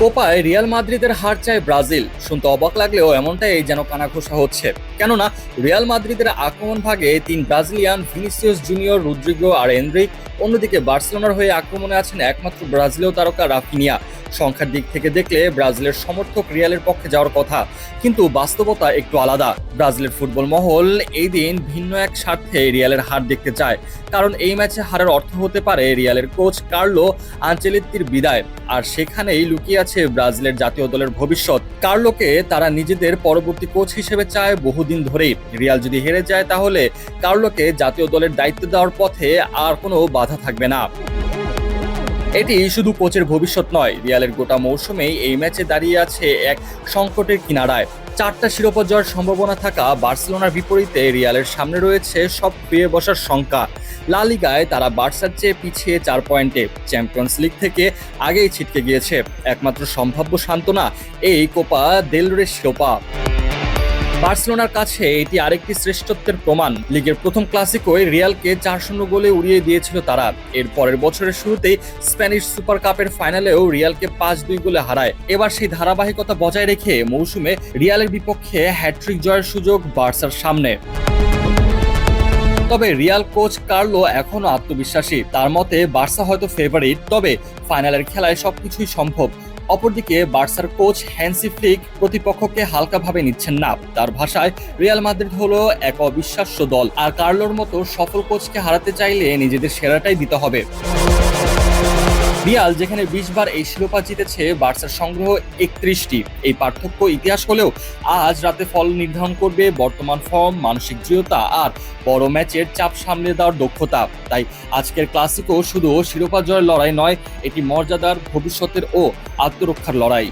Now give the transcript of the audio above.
কোপায় Real মাদ্রিদের হার চায় Brazil. শুনতে অবাক লাগলেও এমনটাই যেন কানাঘোষা হচ্ছে। কেননা, রিয়াল মাদ্রিদের আক্রমণ ভাগে তিন ব্রাজিলিয়ান ভিনিসিয়াস জুনিয়র রুদ্রিগো আর এনরিক অন্যদিকে বার্সেলোনার হয়ে আক্রমণে আছেন একমাত্র ব্রাজিলীয় তারকা রাফিনিয়া। সংখ্যার দিক থেকে দেখলে ব্রাজিলের সমর্থক রিয়ালের পক্ষে যাওয়ার কথা, কিন্তু বাস্তবতা একটু আলাদা। ব্রাজিলের ফুটবল মহল এই দিন ভিন্ন এক স্বার্থে রিয়ালের হার দেখতে চায়, কারণ এই ম্যাচে হারের অর্থ হতে পারে রিয়ালের কোচ কার্লো আঞ্চেলিত্তির বিদায়। আর সেখানেই লুকিয়ে আছে ব্রাজিলের জাতীয় দলের ভবিষ্যৎ। কার্লোকে তারা নিজেদের পরবর্তী কোচ হিসেবে চায় বহুদিন ধরেই? রিয়াল যদি হেরে যায় তাহলে কার্লোকে জাতীয় দলের দায়িত্ব দেওয়ার পথে আর কোনো বাধা থাকবে না? এটি শুধু কোচের ভবিষ্যৎ নয়, রিয়ালের গোটা মৌসুমেই এই ম্যাচে দাঁড়িয়ে আছে এক সংকটের কিনারায়। চারটা শিরোপা জয়ের সম্ভাবনা থাকা বার্সেলোনার বিপরীতে রিয়ালের সামনে রয়েছে সব পেয়ে বসার শঙ্কা। লা লিগায় তারা বার্সার চেয়ে পিছিয়ে চার পয়েন্টে চ্যাম্পিয়ন্স লিগ থেকে আগেই ছিটকে গিয়েছে। একমাত্র সম্ভাব্য সান্ত্বনা এই কোপা দেলরে শিরোপা। বার্সেলোনার কাছে এটি আরেকটি শ্রেষ্ঠত্বের প্রমাণ। লিগের প্রথম ক্লাসিকোয় রিয়ালকে চার শূন্য গোলে উড়িয়ে দিয়েছিল তারা। এর পরের বছরের শুরুতেই স্প্যানিশ সুপার কাপের ফাইনালেও রিয়ালকে পাঁচ দুই গোলে হারায়। এবার সেই ধারাবাহিকতা বজায় রেখে মৌসুমে রিয়ালের বিপক্ষে হ্যাট্রিক জয়ের সুযোগ বার্সার সামনে। তবে রিয়াল কোচ কার্লো এখনও আত্মবিশ্বাসী। তার মতে, বার্সা হয়তো ফেভারিট, তবে ফাইনালের খেলায় সবকিছুই সম্ভব। অপরদিকে বার্সার কোচ হ্যান্সি ফ্লিক প্রতিপক্ষকে হালকাভাবে নিচ্ছেন না তার ভাষায়, রিয়াল মাদ্রিদ হলো এক অবিশ্বাস্য দল, আর কার্লোর মতো সফল কোচকে হারাতে চাইলে নিজেদের সেরাটাই দিতে হবে। রিয়াল যেখানে বিশ বার এই শিরোপা জিতেছে বার্সার সংগ্রহ একত্রিশটি। এই পার্থক্য ইতিহাস হলেও আজ রাতে ফল নির্ধারণ করবে বর্তমান ফর্ম, মানসিক দৃঢ়তা আর বড় ম্যাচের চাপ সামলে দেওয়ার দক্ষতা। তাই আজকের ক্লাসিকও শুধু শিরোপা জয়ের লড়াই নয়, এটি মর্যাদার ভবিষ্যতের ও আত্মরক্ষার লড়াই।